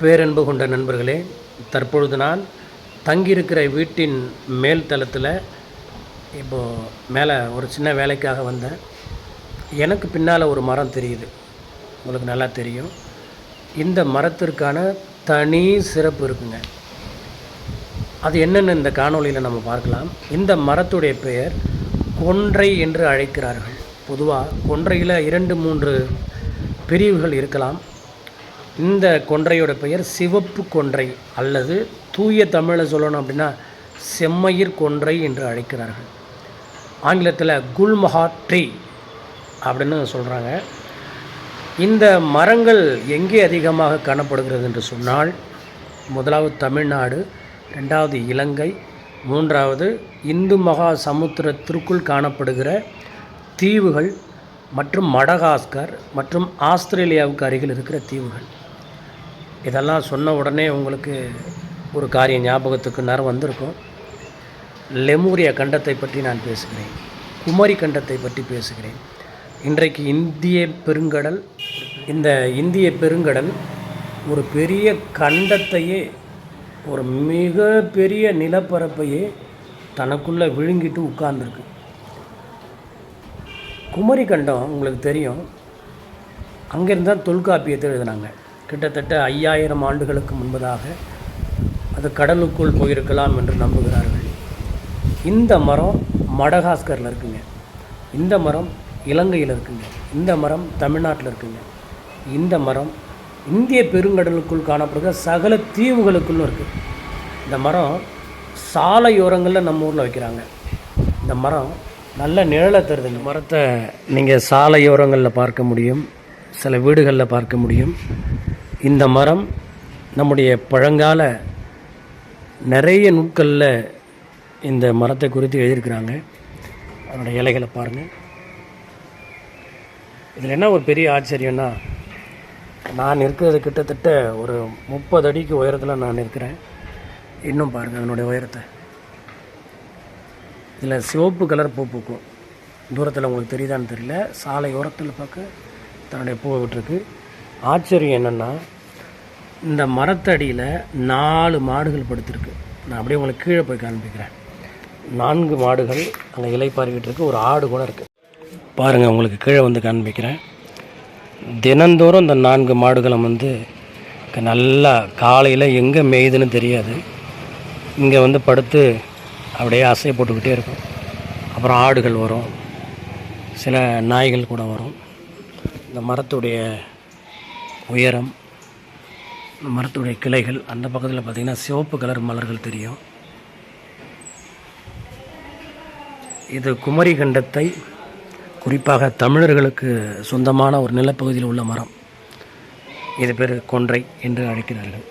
பேரன்பு கொண்ட நண்பர்களே தற்பொழுது நான் தங்கியிருக்கிற வீட்டின் மேல் தளத்தில் இப்போது மேலே ஒரு சின்ன வேலைக்காக வந்தேன். எனக்கு பின்னால் ஒரு மரம் தெரியுது. உங்களுக்கு நல்லா தெரியும். இந்த மரத்திற்கான தனி சிறப்பு இருக்குங்க. அது என்னென்னு இந்த காணொளியில் நம்ம பார்க்கலாம். இந்த மரத்துடைய பெயர் கொன்றை என்று அழைக்கிறார்கள். பொதுவாக கொன்றையில் இரண்டு மூன்று பிரிவுகள் இருக்கலாம். இந்த கொன்றையோட பெயர் சிவப்பு கொன்றை அல்லது தூய தமிழில் சொல்லணும் அப்படின்னா செம்மயிர் கொன்றை என்று அழைக்கிறார்கள். ஆங்கிலத்தில் குல்மஹா ட்ரீ அப்படின்னு சொல்கிறாங்க இந்த மரங்கள் எங்கே அதிகமாக காணப்படுகிறது என்று சொன்னால் முதலாவது தமிழ்நாடு ரெண்டாவது இலங்கை மூன்றாவது இந்து மகா சமுத்திரத்திற்குள் காணப்படுகிற தீவுகள் மற்றும் மடகாஸ்கர் மற்றும் ஆஸ்திரேலியாவுக்கு அருகில் இருக்கிற தீவுகள். இதெல்லாம் சொன்ன உடனே உங்களுக்கு ஒரு காரியம் ஞாபகத்துக்கு நேரம் வந்திருக்கும். லெமூரிய கண்டத்தை பற்றி நான் பேசுகிறேன். குமரி கண்டத்தை பற்றி பேசுகிறேன். இன்றைக்கு இந்திய பெருங்கடல் இந்த இந்திய பெருங்கடல் ஒரு பெரிய கண்டத்தையே ஒரு மிக பெரிய நிலப்பரப்பையே தனக்குள்ளே விழுங்கிட்டு உட்கார்ந்துருக்கு. குமரி கண்டம் உங்களுக்கு தெரியும். அங்கேருந்து தான் தொல்காப்பியத்தை எழுதினாங்க. கிட்டத்தட்ட ஐயாயிரம் ஆண்டுகளுக்கு முன்பதாக அது கடலுக்குள் போயிருக்கலாம் என்று நம்புகிறார்கள். இந்த மரம் மடகாஸ்கரில் இருக்குங்க. இந்த மரம் இலங்கையில் இருக்குங்க. இந்த மரம் தமிழ்நாட்டில் இருக்குங்க. இந்த மரம் இந்திய பெருங்கடலுக்குள் காணப்படுகிற சகல தீவுகளுக்குள்ளும் இருக்குது இந்த மரம் சாலையோரங்களில் நம்ம ஊரில் வைக்கிறாங்க. இந்த மரம் நல்ல நிழலை தருது. இந்த மரத்தை நீங்கள் சாலையோரங்களில் பார்க்க முடியும். சில வீடுகளில் பார்க்க முடியும். இந்த மரம் நம்முடைய பழங்கால நிறைய நூட்களில் இந்த மரத்தை குறித்து எழுதியிருக்கிறாங்க. அதனுடைய இலைகளை பாருங்கள் இதில் என்ன ஒரு பெரிய ஆச்சரியம்னா நான் இருக்கிறது கிட்டத்தட்ட ஒரு முப்பது அடிக்கு உயரத்தில் நான் இருக்கிறேன். இன்னும் பாருங்கள் அதனுடைய உயரத்தை. இதில் சிவப்பு கலர் பூ பூக்கும். தூரத்தில் உங்களுக்கு தெரியுதான்னு தெரியல. சாலை ஓரத்தில் பார்க்க தன்னுடைய பூவை விட்டுருக்கு. ஆச்சரியம் என்னென்னா இந்த மரத்தடியில் நாலு மாடுகள் படுத்திருக்கு. நான் அப்படியே உங்களுக்கு கீழே போய் காண்பிக்கிறேன். நான்கு மாடுகள் அங்கே இலை பாரிக்கிட்டு இருக்குது ஒரு ஆடு கூட இருக்குது பாருங்கள் உங்களுக்கு கீழே வந்து காண்பிக்கிறேன். தினந்தோறும் இந்த நான்கு மாடுகளும் வந்து க- நல்லா காலையில் எங்கே மேயுதுன்னு தெரியாது. இங்கே வந்து படுத்து அப்படியே அசை போட்டுக்கிட்டே இருக்கும். அப்புறம் ஆடுகள் வரும். சில நாய்கள் கூட வரும். இந்த மரத்துடைய உயரம் மரத்துடைய கிளைகள் அந்த பக்கத்தில் பார்த்திங்கன்னா சிவப்பு கலர் மலர்கள் தெரியும். இது குமரி கண்டத்தை குறிப்பாக தமிழர்களுக்கு சொந்தமான ஒரு நிலப்பகுதியில் உள்ள மரம். இது பேர் கொன்றை என்று அழைக்கிறார்கள்.